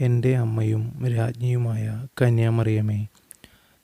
എന്റെ അമ്മയും രാജ്ഞിയുമായ കന്യാമറിയമേ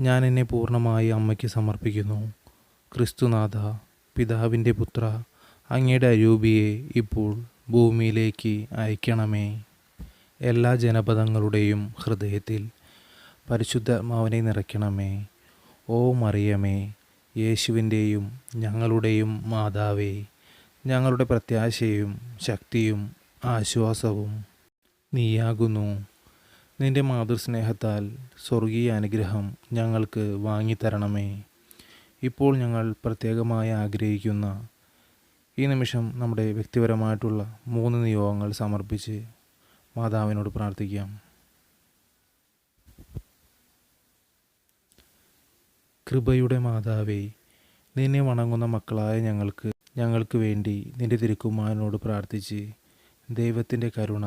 ഞാൻ എന്നെ പൂർണമായി അമ്മയ്ക്ക് സമർപ്പിക്കുന്നു. ക്രിസ്തുനാഥ പിതാവിന്റെ പുത്ര അങ്ങയുടെ അരൂപിയെ ഇപ്പോൾ ഭൂമിയിലേക്ക് അയക്കണമേ. എല്ലാ ജനപദങ്ങളുടെയും ഹൃദയത്തിൽ പരിശുദ്ധാത്മാവിനെ നിറയ്ക്കണമേ. ഓ മറിയമേ യേശുവിന്റെയും ഞങ്ങളുടെയും മാതാവേ ഞങ്ങളുടെ പ്രത്യാശയും ശക്തിയും ആശ്വാസവും നീയാകുന്നു. നിന്റെ മാതൃസ്നേഹത്താൽ സ്വർഗീയ അനുഗ്രഹം ഞങ്ങൾക്ക് വാങ്ങിത്തരണമേ. ഇപ്പോൾ ഞങ്ങൾ പ്രത്യേകമായി ആഗ്രഹിക്കുന്ന ഈ നിമിഷം നമ്മുടെ വ്യക്തിപരമായിട്ടുള്ള മൂന്ന് നിയോഗങ്ങൾ സമർപ്പിച്ച് മാതാവിനോട് പ്രാർത്ഥിക്കാം. കൃപയുടെ മാതാവേ നിന്നെ വണങ്ങുന്ന മക്കളായ ഞങ്ങൾക്ക് ഞങ്ങൾക്ക് വേണ്ടി നിന്റെ തിരുക്കുമാരനോട് പ്രാർത്ഥിച്ച് ദൈവത്തിന്റെ കരുണ